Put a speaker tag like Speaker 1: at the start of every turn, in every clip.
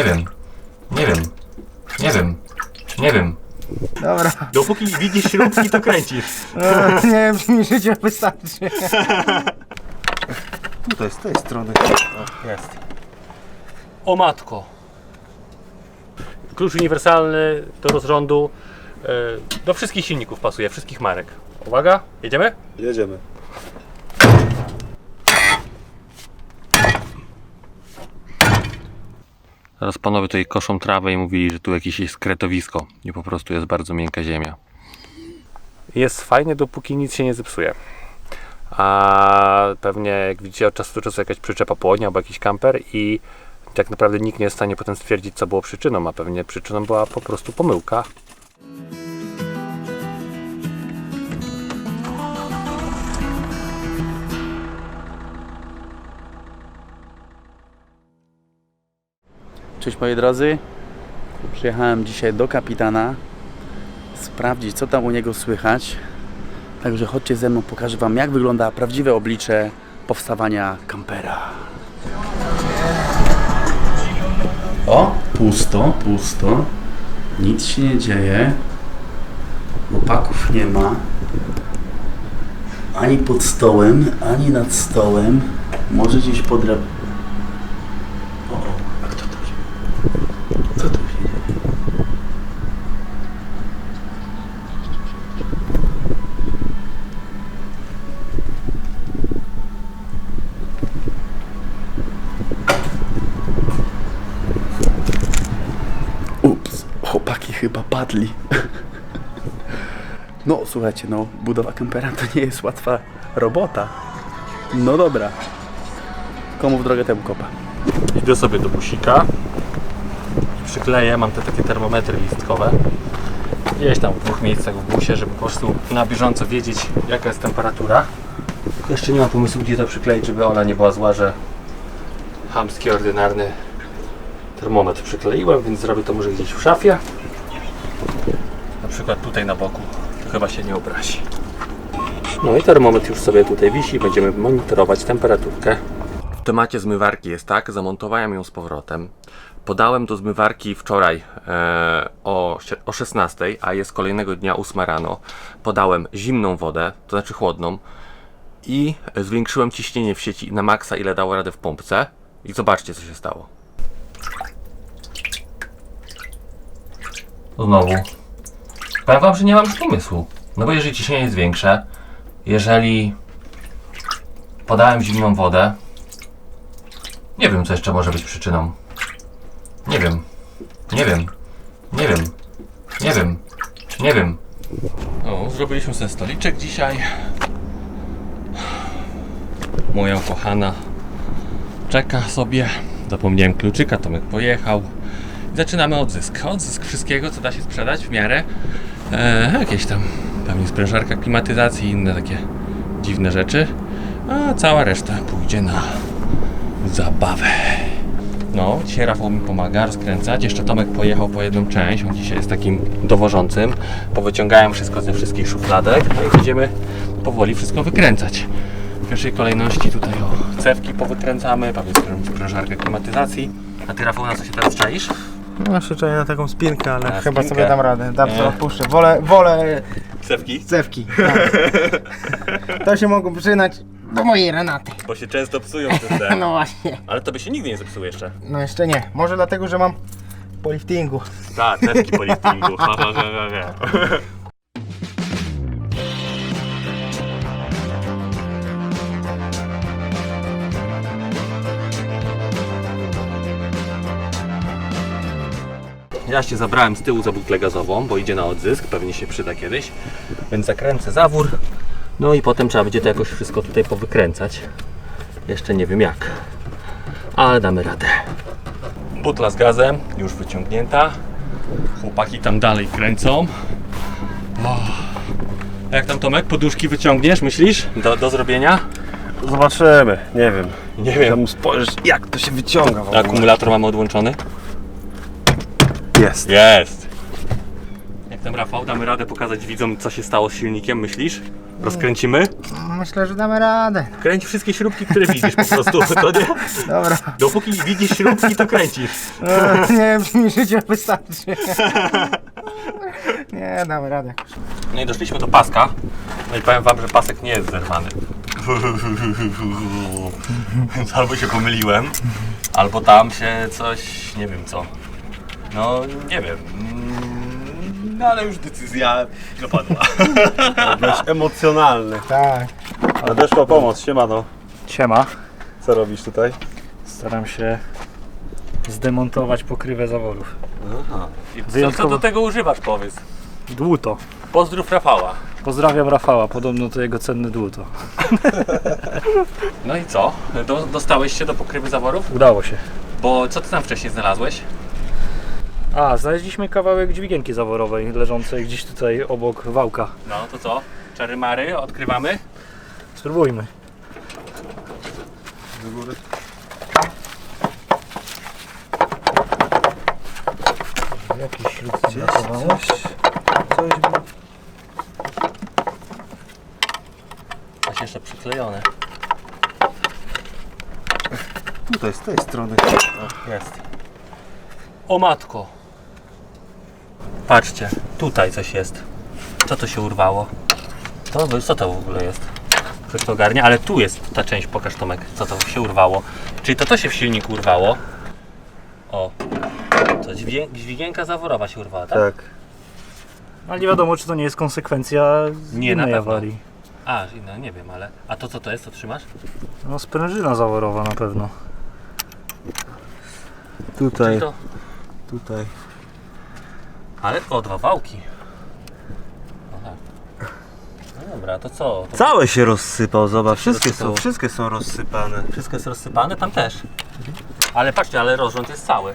Speaker 1: Nie wiem. Nie wiem. Nie wiem. Nie wiem.
Speaker 2: Dobra.
Speaker 1: Dopóki widzisz śrubki, to kręcisz.
Speaker 2: E, nie wiem, czy mi życie wystarczy.
Speaker 3: Tutaj, z tej strony.
Speaker 1: Jest. O matko. Klucz uniwersalny do rozrządu. e, Do wszystkich silników pasuje, wszystkich marek. Uwaga, jedziemy?
Speaker 3: Jedziemy.
Speaker 1: Teraz panowie tutaj koszą trawę i mówili, że tu jakieś jest kretowisko i po prostu jest bardzo miękka ziemia. Jest fajnie, dopóki nic się nie zepsuje. A pewnie, jak widzicie, od czasu do czasu jakaś przyczepa płonie albo jakiś kamper i tak naprawdę nikt nie jest w stanie potem stwierdzić, co było przyczyną, a pewnie przyczyną była po prostu pomyłka.
Speaker 4: Cześć moi drodzy. Przyjechałem dzisiaj do kapitana sprawdzić co tam u niego słychać. Także chodźcie ze mną, pokażę wam jak wygląda prawdziwe oblicze powstawania kampera. O, pusto, pusto. Nic się nie dzieje. Chłopaków nie ma. Ani pod stołem, ani nad stołem. Może gdzieś pod No słuchajcie, no budowa kampera to nie jest łatwa robota. No dobra. Komu w drogę temu kopa.
Speaker 1: Idę sobie do busika przykleję, mam te takie termometry listkowe. Gdzieś tam w dwóch miejscach w busie, żeby po prostu na bieżąco wiedzieć jaka jest temperatura. Jeszcze nie mam pomysłu gdzie to przykleić, żeby ona nie była zła, że chamski, ordynarny termometr przykleiłem, więc zrobię to może gdzieś w szafie. Na przykład tutaj na boku. To chyba się nie obrazi. No i termometr już sobie tutaj wisi, będziemy monitorować temperaturkę. W temacie zmywarki jest tak, zamontowałem ją z powrotem. Podałem do zmywarki wczoraj e, o, o 16, a jest kolejnego dnia 8 rano. Podałem zimną wodę, to znaczy chłodną i zwiększyłem ciśnienie w sieci na maksa, ile dało radę w pompce. I zobaczcie, co się stało. Znowu. Powiem wam, że nie mam już pomysłu. No bo jeżeli ciśnienie jest większe, jeżeli podałem zimną wodę, nie wiem, co jeszcze może być przyczyną. Nie wiem. Nie wiem. Nie wiem. Nie wiem. Nie wiem. O, zrobiliśmy sobie stoliczek dzisiaj. Moja ukochana czeka sobie. Zapomniałem kluczyka, Tomek pojechał. Zaczynamy odzysk. Odzysk wszystkiego, co da się sprzedać w miarę. E, jakieś tam pewnie sprężarka klimatyzacji i inne takie dziwne rzeczy. A cała reszta pójdzie na zabawę. No, dzisiaj Rafał mi pomaga rozkręcać. Jeszcze Tomek pojechał po jedną część. On dzisiaj jest takim dowożącym. Powyciągałem wszystko ze wszystkich szufladek. No i będziemy powoli wszystko wykręcać. W pierwszej kolejności tutaj o cewki powykręcamy, pewnie sprężarkę klimatyzacji. A ty Rafał na co się teraz czaisz?
Speaker 2: No jeszcze czuję na taką spinkę, ale
Speaker 1: Na
Speaker 2: chyba
Speaker 1: spinkę?
Speaker 2: sobie dam radę. Dam sobie odpuszczę. Wolę, wolę
Speaker 1: Cewki?
Speaker 2: cewki. Tak. To się mogą przynać do mojej Renaty.
Speaker 1: Bo się często psują te
Speaker 2: No właśnie.
Speaker 1: Ale to by się nigdy nie zepsuły jeszcze.
Speaker 2: No jeszcze nie. Może dlatego, że mam po liftingu.
Speaker 1: Tak, cewki po liftingu. Ha, ha, ha, ha, ha. Ja się zabrałem z tyłu za butlę gazową, bo idzie na odzysk, pewnie się przyda kiedyś. Więc zakręcę zawór. No i potem trzeba będzie to jakoś wszystko tutaj powykręcać. Jeszcze nie wiem jak. Ale damy radę. Butla z gazem już wyciągnięta. Chłopaki tam dalej kręcą. A Jak tam Tomek, poduszki wyciągniesz, myślisz? Do, do zrobienia?
Speaker 3: Zobaczymy, nie wiem.
Speaker 1: Nie
Speaker 3: mu spojrzeć, jak to się wyciąga w ogóle.
Speaker 1: Akumulator mamy odłączony?
Speaker 3: Jest.
Speaker 1: Jest. Jak tam Rafał, damy radę pokazać widzom co się stało z silnikiem, myślisz? Rozkręcimy?
Speaker 2: Myślę, że damy radę.
Speaker 1: Kręć wszystkie śrubki, które widzisz po prostu. To nie?
Speaker 2: Dobra.
Speaker 1: Dopóki widzisz śrubki, to kręcisz.
Speaker 2: E, nie wiem, mi życia wystarczy. Nie, damy radę.
Speaker 1: No i doszliśmy do paska. No i powiem wam, że pasek nie jest zerwany. Więc albo się pomyliłem, albo tam się coś, nie wiem co. No, nie wiem. Mm, No ale już decyzja dopadła.
Speaker 3: Byłeś emocjonalny.
Speaker 2: Tak.
Speaker 3: Nadeszła pomoc, siemano.
Speaker 5: Siema.
Speaker 3: Co robisz tutaj?
Speaker 5: Staram się zdemontować pokrywę zaworów.
Speaker 1: I co, co
Speaker 5: Wyjątkowo-
Speaker 1: do tego używasz, powiedz.
Speaker 5: Dłuto.
Speaker 1: Pozdrów Rafała.
Speaker 5: Pozdrawiam Rafała, podobno to jego cenne dłuto.
Speaker 1: No i co? Do, dostałeś się do pokrywy zaworów?
Speaker 5: Udało się.
Speaker 1: Bo co ty tam wcześniej znalazłeś?
Speaker 5: A, znaleźliśmy kawałek dźwigienki zaworowej leżącej gdzieś tutaj obok wałka.
Speaker 1: No to co? Czary mary, odkrywamy?
Speaker 5: Spróbujmy. Jakiś śrub brakowało?
Speaker 1: Coś jeszcze przyklejone.
Speaker 3: Tutaj, z tej strony.
Speaker 1: Jest. O matko. Patrzcie, tutaj coś jest. Co to się urwało? To, co to w ogóle jest? Ktoś to ogarnia, ale tu jest ta część, pokaż Tomek, co to się urwało. Czyli to to się w silniku urwało. O. To dźwię- dźwigienka zaworowa się urwała, tak?
Speaker 3: Tak.
Speaker 5: Ale nie wiadomo, czy to nie jest konsekwencja z
Speaker 1: Nie,
Speaker 5: innej awarii.
Speaker 1: A, no nie wiem, ale... A to co to jest, to trzymasz?
Speaker 5: No sprężyna zaworowa na pewno.
Speaker 3: Tutaj, tutaj.
Speaker 1: Ale o, dwa wałki. Aha. No dobra, to co? To
Speaker 3: Całe się rozsypał, zobacz. Wszystkie
Speaker 1: rozsypało.
Speaker 3: są, wszystkie są rozsypane.
Speaker 1: Wszystko jest rozsypane? Tam też. Ale patrzcie, ale rozrząd jest cały.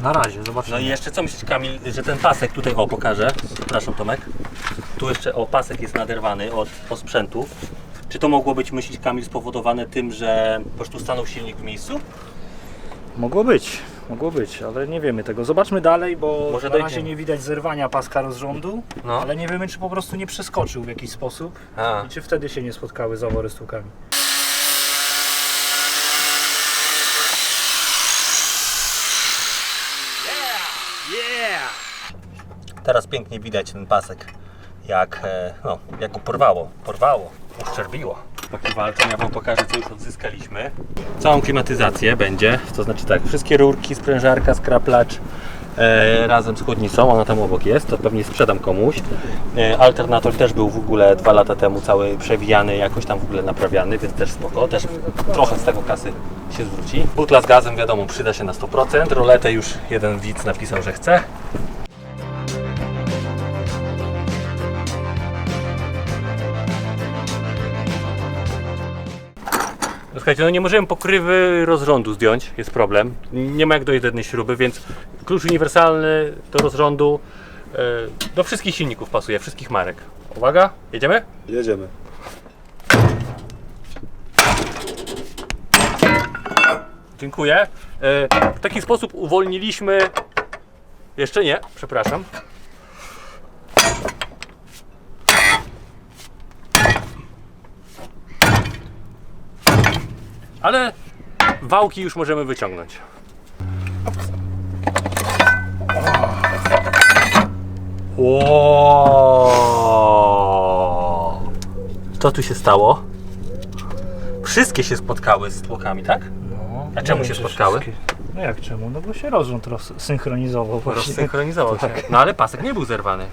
Speaker 5: Na razie, zobaczymy.
Speaker 1: No i jeszcze co myślisz Kamil, że ten pasek tutaj, o pokażę, przepraszam Tomek, tu jeszcze, o pasek jest naderwany od osprzętów. Czy to mogło być, myślisz Kamil, spowodowane tym, że po prostu stanął silnik w miejscu?
Speaker 5: Mogło być, mogło być, ale nie wiemy tego. Zobaczmy dalej, bo
Speaker 1: Może
Speaker 5: na razie
Speaker 1: dojdziemy.
Speaker 5: nie widać zerwania paska rozrządu,
Speaker 1: No.
Speaker 5: ale nie wiemy, czy po prostu nie przeskoczył w jakiś sposób
Speaker 1: A.
Speaker 5: i czy wtedy się nie spotkały zawory z tłukami.
Speaker 1: Teraz pięknie widać ten pasek, jak, e, no, jak go porwało, porwało, uszczerbiło. Taki walczą, ja Wam pokażę, co już odzyskaliśmy. Całą klimatyzację będzie, to znaczy tak, wszystkie rurki, sprężarka, skraplacz e, razem z chłodnicą, ona tam obok jest, to pewnie sprzedam komuś. E, alternator też był w ogóle dwa lata temu cały przewijany, jakoś tam w ogóle naprawiany, więc też spoko, też trochę z tego kasy się zwróci. Butla z gazem wiadomo przyda się na 100%, roletę już jeden widz napisał, że chce. Słuchajcie, no nie możemy pokrywy rozrządu zdjąć, jest problem. Nie ma jak do jednej śruby, więc klucz uniwersalny do rozrządu e, do wszystkich silników pasuje, wszystkich marek. Uwaga, jedziemy?
Speaker 3: Jedziemy.
Speaker 1: Dziękuję. E, W taki sposób uwolniliśmy. Jeszcze nie, przepraszam. Ale wałki już możemy wyciągnąć. Wow. Co tu się stało? Wszystkie się spotkały z tłokami, tak?
Speaker 5: No,
Speaker 1: A czemu
Speaker 5: nie
Speaker 1: się
Speaker 5: wiem, czy
Speaker 1: spotkały?
Speaker 5: wszystkie- No jak czemu? No bo się rozrząd rozsynchronizował właśnie.
Speaker 1: Rozsynchronizował się. No ale pasek nie był zerwany.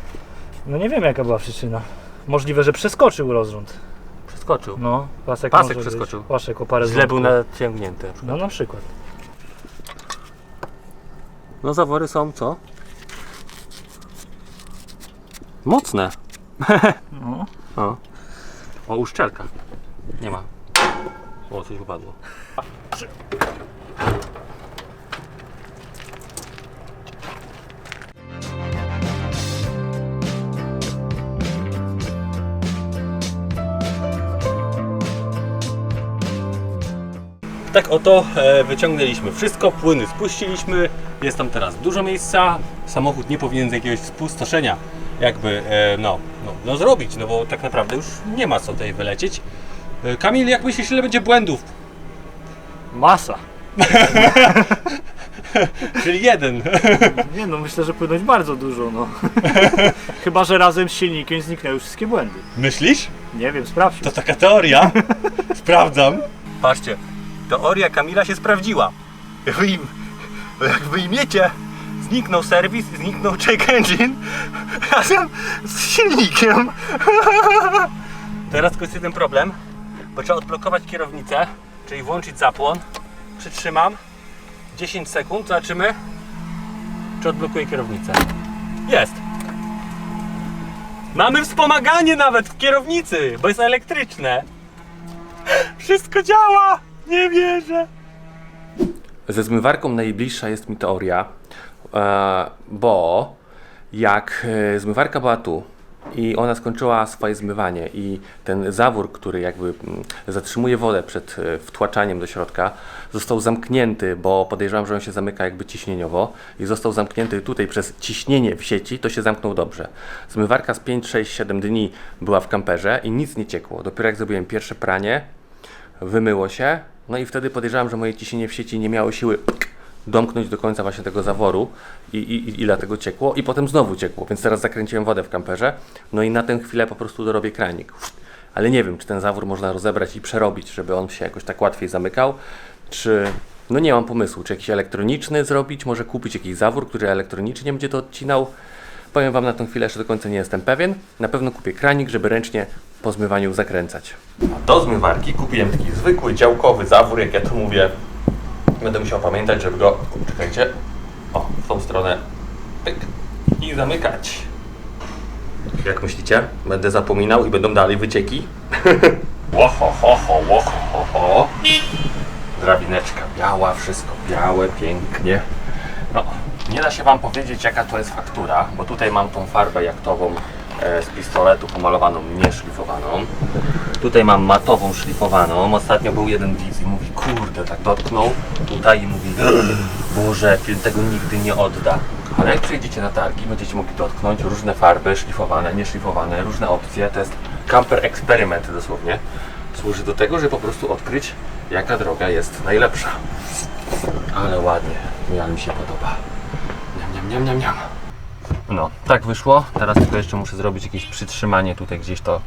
Speaker 5: No nie wiem jaka była przyczyna. Możliwe, że przeskoczył rozrząd.
Speaker 1: Przeskoczył.
Speaker 5: No, pasek,
Speaker 1: Pasek
Speaker 5: może
Speaker 1: przeskoczył.
Speaker 5: Być. Pasek o parę
Speaker 1: Źle był naciągnięty.
Speaker 5: No na przykład.
Speaker 1: No zawory są co? Mocne.
Speaker 5: No.
Speaker 1: O. O, uszczelka. Nie ma. O, coś upadło. Tak oto e, wyciągnęliśmy wszystko, płyny spuściliśmy, jest tam teraz dużo miejsca, samochód nie powinien z jakiegoś spustoszenia jakby, e, no, no, no zrobić, no bo tak naprawdę już nie ma co tutaj wylecieć. E, Kamil, jak myślisz, ile będzie błędów?
Speaker 5: Masa.
Speaker 1: Czyli jeden.
Speaker 5: Nie no, myślę, że płynąć bardzo dużo, no. Chyba, że razem z silnikiem zniknęły wszystkie błędy.
Speaker 1: Myślisz?
Speaker 5: Nie wiem, sprawdź.
Speaker 1: To taka teoria. Sprawdzam. Patrzcie, teoria Kamila się sprawdziła. Wyim, jak wyjmiecie, zniknął serwis, zniknął check engine razem z silnikiem. Teraz tylko jest jeden problem, bo trzeba odblokować kierownicę, czyli włączyć zapłon. Przytrzymam 10 sekund, zobaczymy, czy odblokuje kierownicę. Jest. Mamy wspomaganie nawet w kierownicy, bo jest elektryczne. Wszystko działa! Nie wierzę. Ze zmywarką najbliższa jest mi teoria, e, bo jak e, zmywarka była tu i ona skończyła swoje zmywanie i ten zawór, który jakby mm, zatrzymuje wodę przed e, wtłaczaniem do środka, został zamknięty, bo podejrzewam, że on się zamyka jakby ciśnieniowo i został zamknięty tutaj przez ciśnienie w sieci, to się zamknął dobrze. Zmywarka z 5, 6, 7 dni była w kamperze i nic nie ciekło. Dopiero jak zrobiłem pierwsze pranie, wymyło się, no i wtedy podejrzewam, że moje ciśnienie w sieci nie miało siły domknąć do końca właśnie tego zaworu i, i, i dlatego ciekło i potem znowu ciekło, więc teraz zakręciłem wodę w kamperze, no i na tę chwilę po prostu dorobię kranik. Ale nie wiem, czy ten zawór można rozebrać i przerobić, żeby on się jakoś tak łatwiej zamykał, czy... No nie mam pomysłu, czy jakiś elektroniczny zrobić, może kupić jakiś zawór, który elektronicznie będzie to odcinał. Powiem Wam na tą chwilę, jeszcze do końca nie jestem pewien. Na pewno kupię kranik, żeby ręcznie po zmywaniu zakręcać. Do zmywarki kupiłem taki zwykły działkowy zawór, jak ja to mówię. Będę musiał pamiętać, żeby go, czekajcie, o, w tą stronę, pyk, i zamykać. Jak myślicie? Będę zapominał i będą dalej wycieki? Łoho, ho, ho, łoho, ho, ho. Drabineczka biała, wszystko białe, pięknie. No, nie da się Wam powiedzieć jaka to jest faktura, bo tutaj mam tą farbę jaktową z pistoletu pomalowaną, nieszlifowaną. Tutaj mam matową szlifowaną. Ostatnio był jeden widz i mówi, kurde, tak dotknął tutaj i mówi, Boże, film tego nigdy nie odda. Ale jak przyjedziecie na targi, będziecie mogli dotknąć różne farby, szlifowane, nieszlifowane, różne opcje. To jest camper eksperyment dosłownie. Służy do tego, żeby po prostu odkryć, jaka droga jest najlepsza. Ale ładnie, ale mi się podoba. Niam, niam, niam, niam, niam. No, tak wyszło. Teraz tylko jeszcze muszę zrobić jakieś przytrzymanie tutaj gdzieś to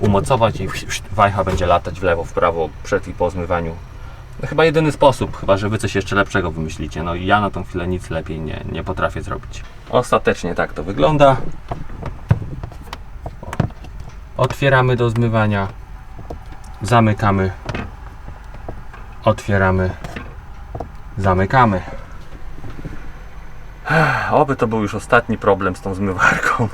Speaker 1: umocować i wajcha będzie latać w lewo, w prawo przed i po zmywaniu. No, chyba jedyny sposób, chyba że wy coś jeszcze lepszego wymyślicie. No i ja na tą chwilę nic lepiej nie, nie potrafię zrobić. Ostatecznie tak to wygląda. Otwieramy do zmywania. Zamykamy. Otwieramy. Zamykamy. Oby to był już ostatni problem z tą zmywarką.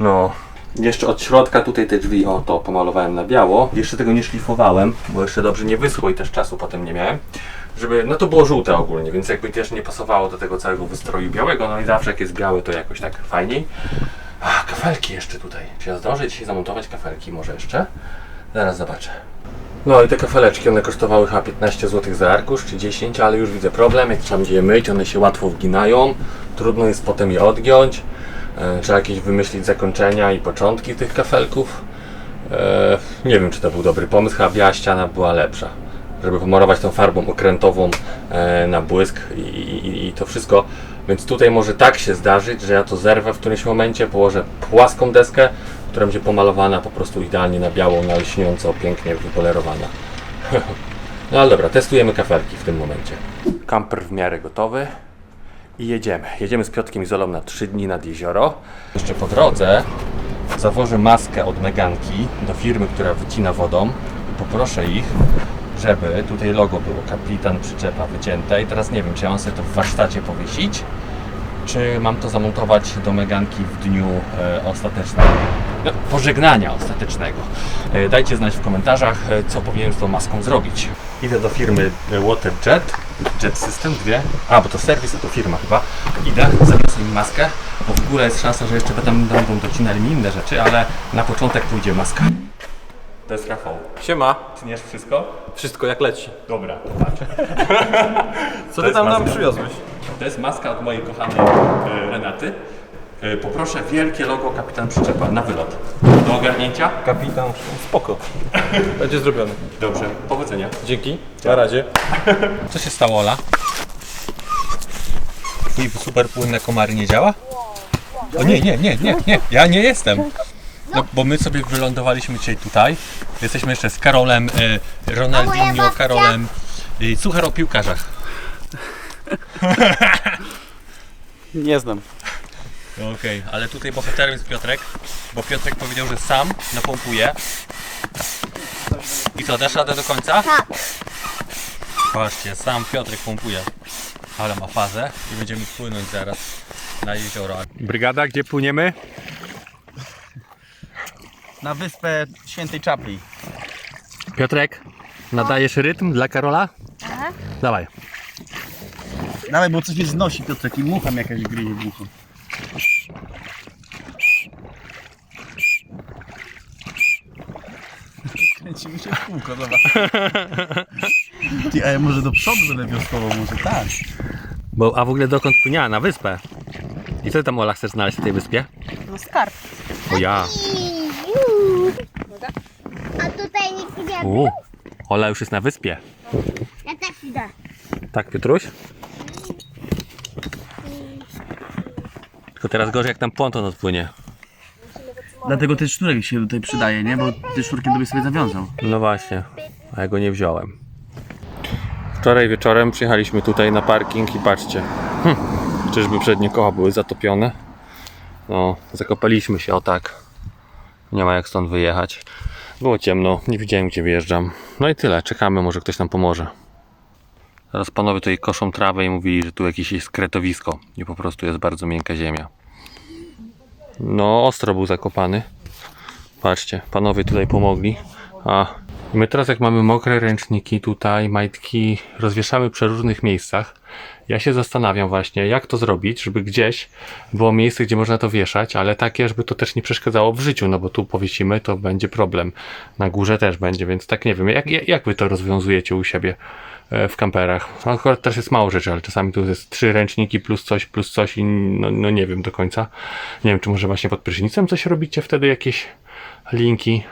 Speaker 1: No. Jeszcze od środka tutaj te drzwi, o to pomalowałem na biało. Jeszcze tego nie szlifowałem, bo jeszcze dobrze nie wyschło i też czasu potem nie miałem. Żeby, no to było żółte ogólnie, więc jakby też nie pasowało do tego całego wystroju białego. No i zawsze jak jest białe, to jakoś tak fajniej. A, kafelki jeszcze tutaj. Czy ja zdążę dzisiaj zamontować kafelki może jeszcze? Zaraz zobaczę. No i te kafeleczki, one kosztowały chyba 15 zł za arkusz, czy 10, ale już widzę problem, jak trzeba będzie je myć, one się łatwo wginają, trudno jest potem je odgiąć, e, trzeba jakieś wymyślić zakończenia i początki tych kafelków. E, nie wiem, czy to był dobry pomysł, chyba biała ściana była lepsza, żeby pomalować tą farbą okrętową e, na błysk i, i, i to wszystko. Więc tutaj może tak się zdarzyć, że ja to zerwę w którymś momencie, położę płaską deskę, która będzie pomalowana po prostu idealnie na biało, na lśniąco, pięknie wypolerowana. No ale dobra, testujemy kafelki w tym momencie. Kamper w miarę gotowy i jedziemy. Jedziemy z Piotkiem Izolą na 3 dni nad jezioro. Jeszcze po drodze zawożę maskę od Meganki do firmy, która wycina wodą i poproszę ich, żeby tutaj logo było kapitan przyczepa wycięte i teraz nie wiem, czy ja mam sobie to w warsztacie powiesić, czy mam to zamontować do Meganki w dniu e, ostatecznym, no, pożegnania ostatecznego. E, dajcie znać w komentarzach, e, co powinienem z tą maską zrobić. Idę do firmy e, WaterJet, Jet System, dwie, a bo to serwis, a to firma chyba. Idę, zabiorę mi maskę, bo w ogóle jest szansa, że jeszcze tam będą docinali mi inne rzeczy, ale na początek pójdzie maska. To jest Rafał.
Speaker 6: Siema,
Speaker 1: Tniesz wszystko?
Speaker 6: wszystko jak leci.
Speaker 1: Dobra, to patrz.
Speaker 6: Co
Speaker 1: To
Speaker 6: ty tam nam przywiozłeś?
Speaker 1: To jest maska od mojej kochanej Renaty. E, Poproszę wielkie logo Kapitan Przyczepa na wylot. Do ogarnięcia?
Speaker 6: Kapitan, spoko. Będzie zrobiony.
Speaker 1: Dobrze, powodzenia.
Speaker 6: Dzięki, na razie.
Speaker 1: Co się stało, Ola? Twój super płynne komary nie działa? O nie, nie, nie, nie, nie, ja nie jestem. No, bo my sobie wylądowaliśmy dzisiaj tutaj. Jesteśmy jeszcze z Karolem, e, Ronaldinho, Karolem. E, Suchar o piłkarzach.
Speaker 4: Nie znam.
Speaker 1: Okej, ale tutaj bohaterem jest Piotrek, bo Piotrek powiedział, że sam napompuje. I co, dasz radę do końca? Tak. Patrzcie, sam Piotrek pompuje. Ale ma fazę i będziemy płynąć zaraz na jezioro. Brygada, gdzie płyniemy?
Speaker 4: Na wyspę Świętej Czapli.
Speaker 1: Piotrek, nadajesz rytm dla Karola? Dawaj.
Speaker 4: Dawaj, bo coś mnie znosi, Piotrek, i mucha mi jakaś gryzie w uchu. Kręcimy się w kółko, zobacz. Ty, a ja może do przodu będę wiosłował, może tak.
Speaker 1: Bo, a w ogóle dokąd płyniała? Na wyspę. I co ty tam Ola chcesz znaleźć na tej wyspie?
Speaker 7: No skarb.
Speaker 1: O ja.
Speaker 7: A tutaj nikt nie
Speaker 1: U. Ola już jest na wyspie.
Speaker 7: Ja też idę.
Speaker 1: Tak, Piotruś? Teraz gorzej jak tam ponton odpłynie.
Speaker 4: Dlatego ten sznurek się tutaj przydaje, nie? Bo ty sznurkiem by sobie zawiązał.
Speaker 1: No właśnie, a ja go nie wziąłem. Wczoraj wieczorem przyjechaliśmy tutaj na parking i patrzcie. Hm, czyżby przednie koła były zatopione? No, zakopaliśmy się o tak. Nie ma jak stąd wyjechać. Było ciemno, nie widziałem gdzie wyjeżdżam. No i tyle, czekamy, może ktoś nam pomoże. Teraz panowie tutaj koszą trawę i mówili, że tu jakieś jest kretowisko i po prostu jest bardzo miękka ziemia. No, ostro był zakopany. Patrzcie, panowie tutaj pomogli. A my teraz jak mamy mokre ręczniki tutaj, majtki rozwieszamy przy różnych miejscach. Ja się zastanawiam właśnie, jak to zrobić, żeby gdzieś było miejsce, gdzie można to wieszać, ale takie, żeby to też nie przeszkadzało w życiu, no bo tu powiesimy, to będzie problem. Na górze też będzie, więc tak nie wiem, jak, jak wy to rozwiązujecie u siebie w kamperach? No, akurat też jest mało rzeczy, ale czasami tu jest trzy ręczniki plus coś, plus coś i no, no nie wiem do końca. Nie wiem, czy może właśnie pod prysznicem coś robicie wtedy, jakieś linki.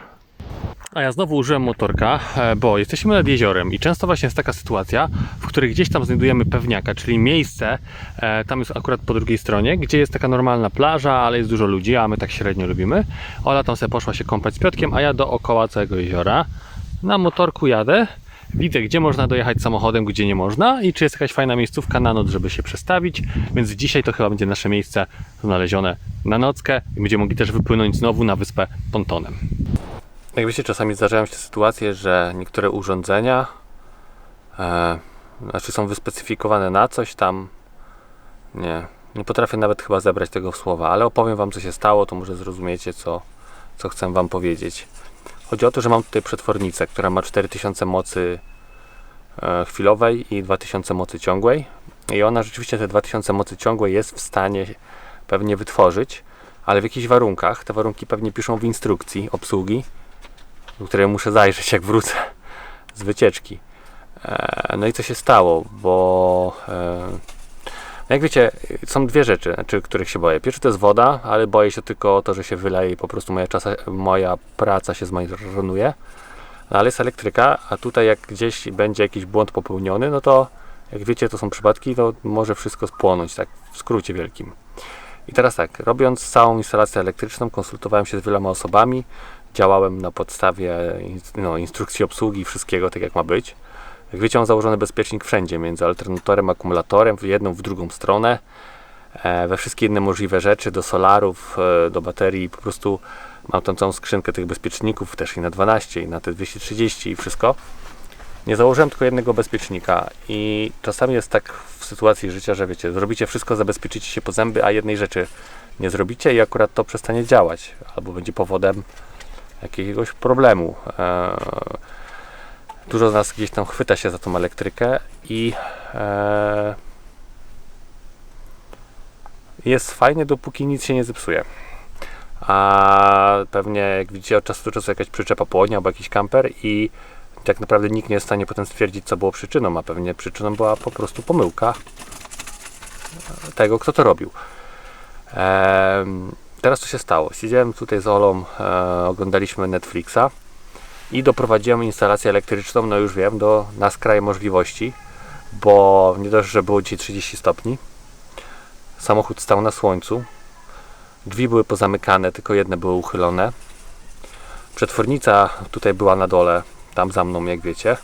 Speaker 1: A ja znowu użyłem motorka, e, bo jesteśmy nad jeziorem i często właśnie jest taka sytuacja, w której gdzieś tam znajdujemy pewniaka, czyli miejsce, e, tam jest akurat po drugiej stronie, gdzie jest taka normalna plaża, ale jest dużo ludzi, a my tak średnio lubimy. Ola tam sobie poszła się kąpać z Piotkiem, a ja dookoła całego jeziora. Na motorku jadę, widzę gdzie można dojechać samochodem, gdzie nie można i czy jest jakaś fajna miejscówka na noc, żeby się przestawić, więc dzisiaj to chyba będzie nasze miejsce znalezione na nockę i będziemy mogli też wypłynąć znowu na wyspę pontonem. Jak wiecie, czasami zdarzają się sytuacje, że niektóre urządzenia e, znaczy są wyspecyfikowane na coś tam. Nie, nie potrafię nawet chyba zebrać tego w słowa, ale opowiem Wam, co się stało, to może zrozumiecie, co, co chcę Wam powiedzieć. Chodzi o to, że mam tutaj przetwornicę, która ma 4000 mocy e, chwilowej i 2000 mocy ciągłej. I ona rzeczywiście te 2000 mocy ciągłej jest w stanie pewnie wytworzyć, ale w jakichś warunkach. Te warunki pewnie piszą w instrukcji obsługi do której muszę zajrzeć, jak wrócę z wycieczki. E, No i co się stało, bo e, jak wiecie, są dwie rzeczy, znaczy, których się boję. Pierwszy to jest woda, ale boję się tylko o to, że się wyleje i po prostu moja, moja praca się zmarnuje. No ale jest elektryka, a tutaj jak gdzieś będzie jakiś błąd popełniony, no to jak wiecie, to są przypadki, to może wszystko spłonąć, tak w skrócie wielkim. I teraz tak, robiąc całą instalację elektryczną, konsultowałem się z wieloma osobami, działałem na podstawie no, instrukcji obsługi wszystkiego tak jak ma być. Mam założony bezpiecznik wszędzie, między alternatorem, akumulatorem, w jedną, w drugą stronę, e, we wszystkie inne możliwe rzeczy, do solarów, e, do baterii, po prostu mam tam całą skrzynkę tych bezpieczników, też i na 12, i na te 230 i wszystko. Nie założyłem tylko jednego bezpiecznika i czasami jest tak w sytuacji życia, że wiecie, zrobicie wszystko, zabezpieczycie się po zęby, a jednej rzeczy nie zrobicie i akurat to przestanie działać, albo będzie powodem jakiegoś problemu. Eee, Dużo z nas gdzieś tam chwyta się za tą elektrykę i eee, jest fajnie, dopóki nic się nie zepsuje. a pewnie jak widzicie od czasu do czasu jakaś przyczepa płonie albo jakiś kamper i tak naprawdę nikt nie jest w stanie potem stwierdzić co było przyczyną, a pewnie przyczyną była po prostu pomyłka tego, kto to robił. Teraz co się stało? Siedziałem tutaj z Olą, e, oglądaliśmy Netflixa i doprowadziłem instalację elektryczną, no już wiem, do, na skraj możliwości, bo nie dość, że było dzisiaj 30 stopni, samochód stał na słońcu, drzwi były pozamykane, tylko jedne były uchylone, przetwornica tutaj była na dole, tam za mną, jak wiecie,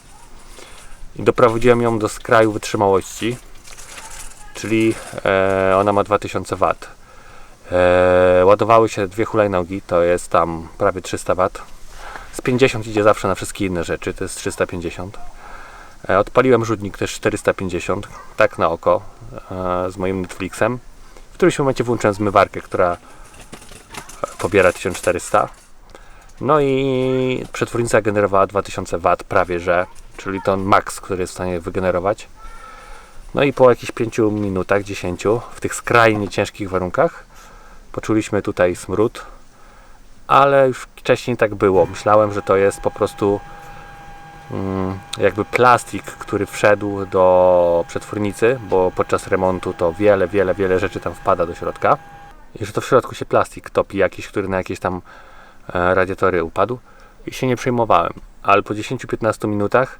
Speaker 1: i doprowadziłem ją do skraju wytrzymałości, czyli e, ona ma 2000 W. E, ładowały się dwie hulajnogi, to jest tam prawie 300 W. Z 50 idzie zawsze na wszystkie inne rzeczy, to jest 350. E, odpaliłem rzutnik też 450, tak na oko, e, z moim Netflixem. W którymś momencie włączyłem zmywarkę, która pobiera 1400. No i przetwornica generowała 2000 W prawie, że, czyli to max, który jest w stanie wygenerować. No i po jakichś 5 minutach, 10, w tych skrajnie ciężkich warunkach, poczuliśmy tutaj smród, ale już wcześniej tak było. Myślałem, że to jest po prostu mm, jakby plastik, który wszedł do przetwornicy, bo podczas remontu to wiele, wiele, wiele rzeczy tam wpada do środka. I że to w środku się plastik topi jakiś, który na jakieś tam e, radiatory upadł i się nie przejmowałem. Ale po 10-15 minutach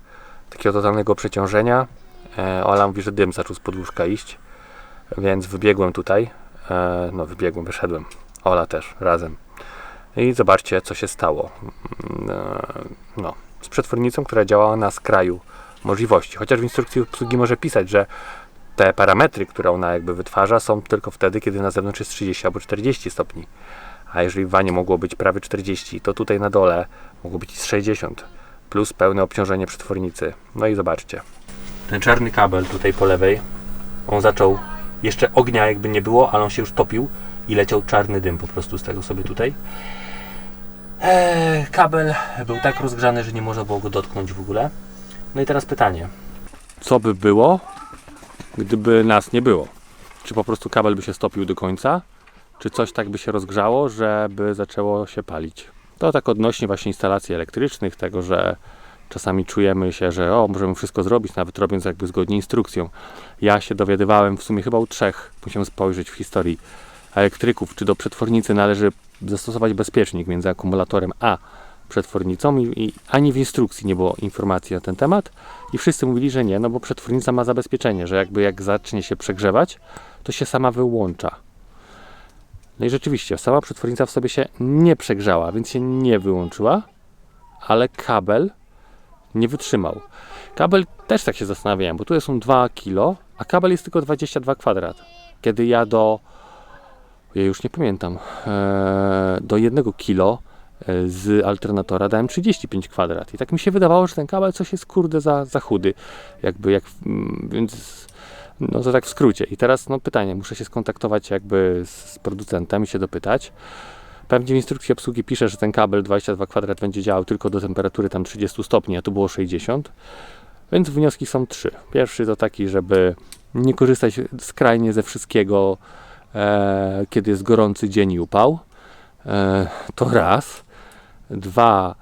Speaker 1: takiego totalnego przeciążenia e, Ola mówi, że dym zaczął z podłóżka iść, więc wybiegłem tutaj. E, no wybiegłem, wyszedłem. Ola też, razem. I zobaczcie, co się stało. Mm, e, No, z przetwornicą, która działała na skraju możliwości. Chociaż w instrukcji obsługi może pisać, że te parametry, które ona jakby wytwarza, są tylko wtedy, kiedy na zewnątrz jest 30 albo 40 stopni. A jeżeli w wanie mogło być prawie 40, to tutaj na dole mogło być z 60 plus pełne obciążenie przetwornicy. No i zobaczcie. Ten czarny kabel tutaj po lewej, on zaczął jeszcze ognia jakby nie było, ale on się już topił i leciał czarny dym po prostu z tego sobie tutaj. Eee, kabel był tak rozgrzany, że nie można było go dotknąć w ogóle. No i teraz pytanie. Co by było, gdyby nas nie było? Czy po prostu kabel by się stopił do końca? Czy coś tak by się rozgrzało, żeby zaczęło się palić? To tak odnośnie właśnie instalacji elektrycznych, tego, że czasami czujemy się, że o, możemy wszystko zrobić, nawet robiąc jakby zgodnie instrukcją. Ja się dowiadywałem w sumie chyba u trzech, musiałem spojrzeć w historii elektryków, czy do przetwornicy należy zastosować bezpiecznik między akumulatorem a przetwornicą i, i ani w instrukcji nie było informacji na ten temat i wszyscy mówili, że nie, no bo przetwornica ma zabezpieczenie, że jakby jak zacznie się przegrzewać, to się sama wyłącza. No i rzeczywiście, sama przetwornica w sobie się nie przegrzała, więc się nie wyłączyła, ale kabel nie wytrzymał. Kabel też tak się zastanawiałem, bo tu są 2 kg, a kabel jest tylko 22 kwadrat. Kiedy ja do, ja już nie pamiętam, e, do 1 kg e, z alternatora dałem 35 kwadrat. I tak mi się wydawało, że ten kabel coś jest kurde za, za chudy. Jakby, jak, mm, więc no to tak w skrócie. I teraz no pytanie, muszę się skontaktować jakby z producentem i się dopytać. Pewnie w instrukcji obsługi pisze, że ten kabel 22 kwadrat będzie działał tylko do temperatury tam 30 stopni, a tu było 60. Więc wnioski są trzy. Pierwszy to taki, żeby nie korzystać skrajnie ze wszystkiego, e, kiedy jest gorący dzień i upał. E, to raz. Dwa,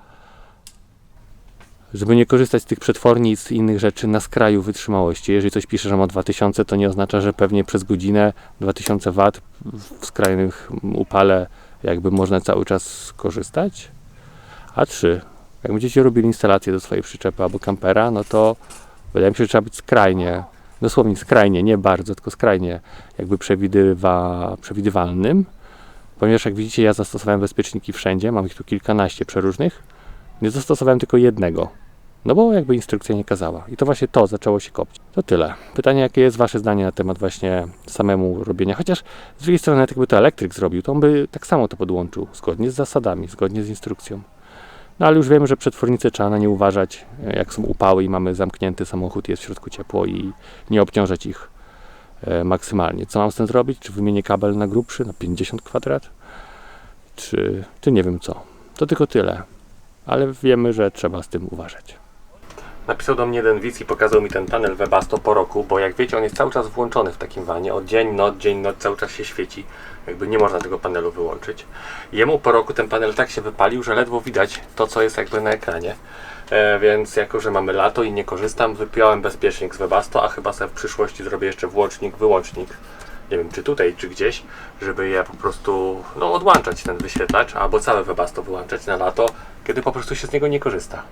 Speaker 1: żeby nie korzystać z tych przetwornic i innych rzeczy na skraju wytrzymałości. Jeżeli coś pisze, że ma 2000, to nie oznacza, że pewnie przez godzinę 2000 W w skrajnych upale jakby można cały czas korzystać. A trzy, jak będziecie robili instalację do swojej przyczepy albo kampera, no to wydaje mi się, że trzeba być skrajnie, dosłownie skrajnie, nie bardzo, tylko skrajnie jakby przewidywa, przewidywalnym. Ponieważ jak widzicie, ja zastosowałem bezpieczniki wszędzie, mam ich tu kilkanaście przeróżnych. Nie zastosowałem tylko jednego. No bo jakby instrukcja nie kazała. I to właśnie to zaczęło się kopcić. To tyle. Pytanie, jakie jest Wasze zdanie na temat właśnie samemu robienia. Chociaż z drugiej strony, jakby to elektryk zrobił, to on by tak samo to podłączył. Zgodnie z zasadami, zgodnie z instrukcją. No ale już wiemy, że przetwornice trzeba na nie uważać. Jak są upały i mamy zamknięty samochód, jest w środku ciepło i nie obciążać ich e, maksymalnie. Co mam z tym zrobić? Czy wymienię kabel na grubszy, na 50 kwadrat? Czy, czy nie wiem co. To tylko tyle. Ale wiemy, że trzeba z tym uważać. Napisał do mnie jeden widz i pokazał mi ten panel Webasto po roku, bo jak wiecie, on jest cały czas włączony w takim wanie. Od dzień, noc, dzień, noc, cały czas się świeci. Jakby nie można tego panelu wyłączyć. Jemu po roku ten panel tak się wypalił, że ledwo widać to, co jest jakby na ekranie. E, więc jako, że mamy lato i nie korzystam, wypiąłem bezpiecznik z Webasto, a chyba sobie w przyszłości zrobię jeszcze włącznik, wyłącznik. Nie wiem, czy tutaj, czy gdzieś, żeby je po prostu no, odłączać ten wyświetlacz, albo całe Webasto wyłączać na lato, kiedy po prostu się z niego nie korzysta.